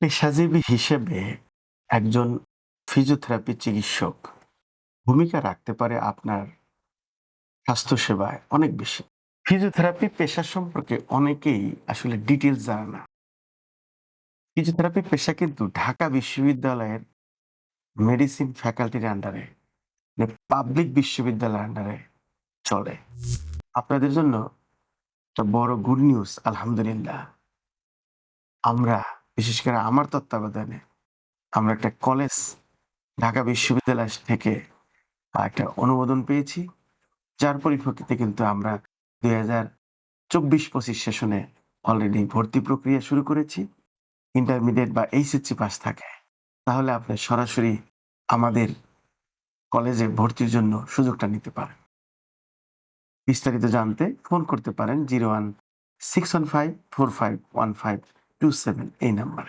পেশাজীবী হিসেবে একজন ফিজিওথেরাপি চিকিৎসক ভূমিকা রাখতে পারে আপনার স্বাস্থ্যসেবায় অনেক বেশি। ফিজিওথেরাপি পেশা সম্পর্কে অনেকেই আসলে ডিটেলস জানে না। ফিজিওথেরাপি পেশা কিন্তু ঢাকা বিশ্ববিদ্যালয়ের মেডিসিন ফ্যাকাল্টির আন্ডারে পাবলিক বিশ্ববিদ্যালয়ের আন্ডারে চলে। আপনাদের জন্য একটা বড় গুড নিউজ আলহামদুলিল্লাহ। আমরা বিশেষ করে আমার তত্ত্বাবধানে আমরা একটা কলেজ ঢাকা বিশ্ববিদ্যালয় থেকে একটা অনুমোদন পেয়েছি। যার পরিপ্রেক্ষিতে কিন্তু আমরা দুই হাজার চব্বিশ পঁচিশ সেশনে অলরেডি ভর্তি প্রক্রিয়া শুরু করেছি। ইন্টারমিডিয়েট বা এইচএসসি পাস থাকে। তাহলে আপনি সরাসরি আমাদের কলেজে ভর্তির জন্য সুযোগটা নিতে পারেন। বিস্তারিত জানতে ফোন করতে পারেন zero one six one five four five one five. Two seven এই নাম্বারে।